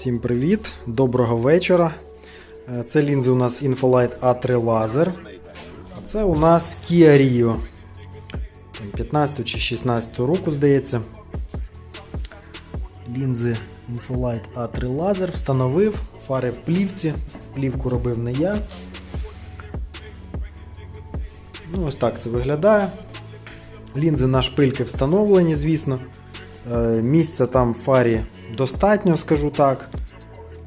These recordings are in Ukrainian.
Всім привіт, доброго вечора. Е, Це лінзи у нас Infolight A3 Laser. А це у нас Kia Rio. 15 чи 16 року, здається. Лінзи Infolight A3 Laser встановив, фари в плівці. Плівку робив не я. Ну, ось так це виглядає. Лінзи на шпильки встановлені, звісно. Е, Місця там в фарі достатньо, скажу так.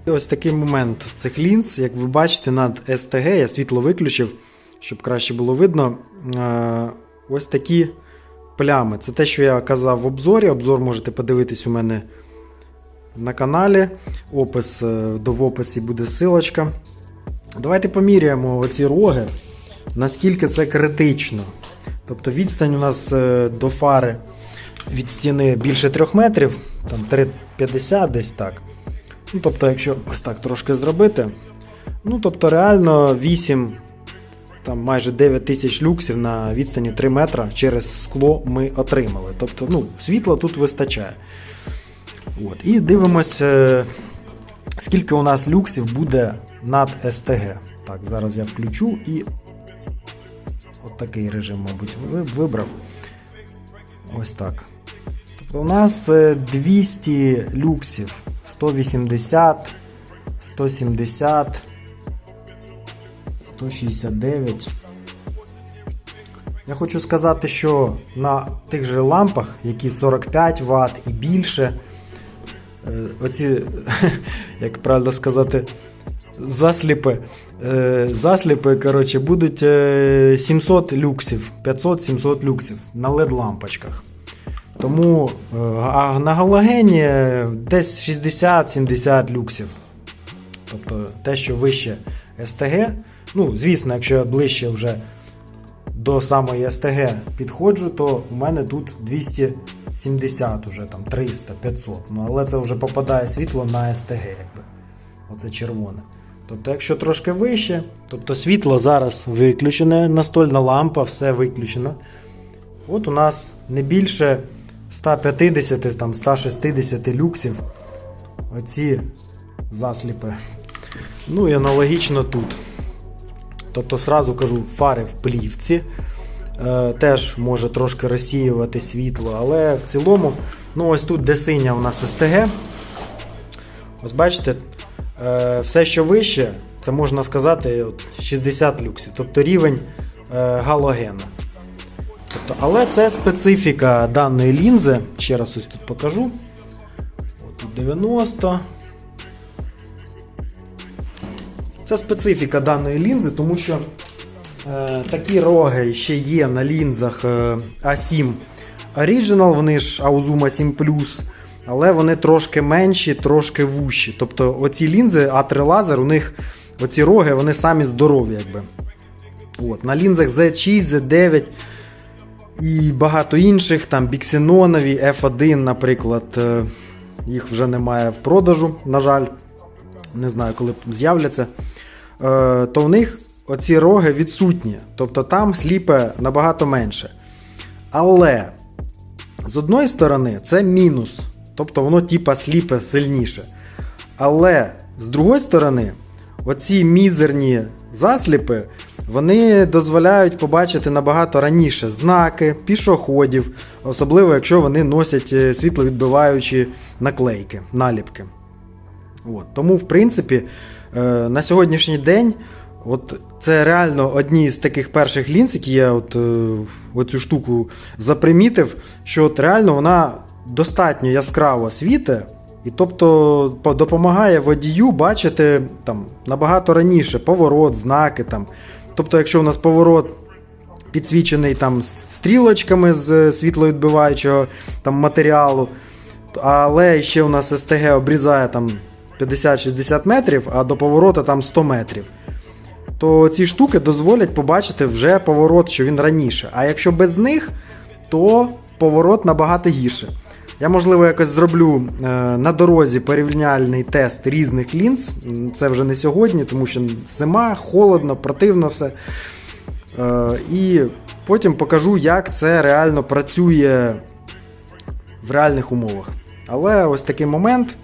І ось такий момент цих лінз, як ви бачите, над СТГ я світло виключив, щоб краще було видно. Е, Ось такі плями. Це те, що я казав в обзорі. Обзор можете подивитись у мене на каналі. Опис, е, до в описі буде силочка. Давайте поміряємо оці роги, наскільки це критично. Тобто відстань у нас до фари від стіни більше 3 метрів, там 3,50 десь так. Ну, тобто, якщо ось так трошки зробити, ну тобто реально 8, там майже 9 тисяч люксів на відстані 3 метра через скло ми отримали. Тобто, ну, світла тут вистачає. От. І дивимося, е, скільки у нас люксів буде над СТГ. Так, зараз я включу і от такий режим, мабуть, вибрав. Ось так. Тобто у нас е, 200 люксів, 180, 170, 169. Я хочу сказати, що на тих же лампах, які 45 Вт і більше, е, оці, як правильно сказати, засліпи, е, засліпи коротше, будуть е, 700 люксів, 500-700 люксів на LED-лампочках. Тому е, а на галогені десь 60-70 люксів. Тобто те, що вище СТГ. Ну, звісно, якщо я ближче вже до самої СТГ підходжу, то у мене тут 270, уже там 300, 500. Ну, але це вже попадає світло на СТГ, якби. Оце червоне. Тобто, якщо трошки вище, тобто світло зараз виключене, настольна лампа, все виключено. От у нас не більше 150, там, 160 люксів. Оці засліпи. Ну і аналогічно тут. Тобто, сразу кажу, фари в плівці. Е, теж може трошки розсіювати світло, але в цілому, ну ось тут, де синя у нас СТГ. Ось бачите, все, що вище, це можна сказати от 60 люксів, тобто рівень е, галогену. Тобто, але це специфіка даної лінзи. Ще раз ось тут покажу. От тут 90. Це специфіка даної лінзи, тому що е, такі роги ще є на лінзах е, A7 Original, вони ж Auzuma 7 але вони трошки менші, трошки вущі. Тобто оці лінзи A3 лазер, у них оці роги вони самі здорові. якби. От, на лінзах Z6, Z9 і багато інших, там біксенонові, F1, наприклад, е, їх вже немає в продажу, на жаль. Не знаю, коли з'являться. Е, То в них оці роги відсутні. Тобто там сліпе набагато менше. Але з одної сторони, це мінус. Тобто воно типа сліпе сильніше. Але з другої сторони, оці мізерні засліпи, вони дозволяють побачити набагато раніше знаки, пішоходів, особливо якщо вони носять е, світловідбиваючі наклейки, наліпки. От. Тому, в принципі, е, на сьогоднішній день от це реально одні з таких перших лінз, які я от, е, оцю штуку запримітив, що от реально вона достатньо яскраво світить. І тобто допомагає водію бачити там, набагато раніше поворот, знаки. Там. Тобто, якщо у нас поворот підсвічений там, стрілочками з світловідбиваючого там, матеріалу, але ще у нас СТГ обрізає там 50-60 метрів, а до повороту там 100 метрів. То ці штуки дозволять побачити вже поворот, що він раніше. А якщо без них, то поворот набагато гірше. Я, можливо, якось зроблю е, на дорозі порівняльний тест різних лінз. Це вже не сьогодні, тому що зима, холодно, противно все. Е, і потім покажу, як це реально працює в реальних умовах. Але ось такий момент.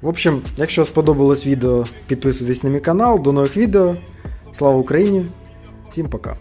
В общем, якщо сподобалось відео, підписуйтесь на мій канал. До нових відео. Слава Україні! Всім пока!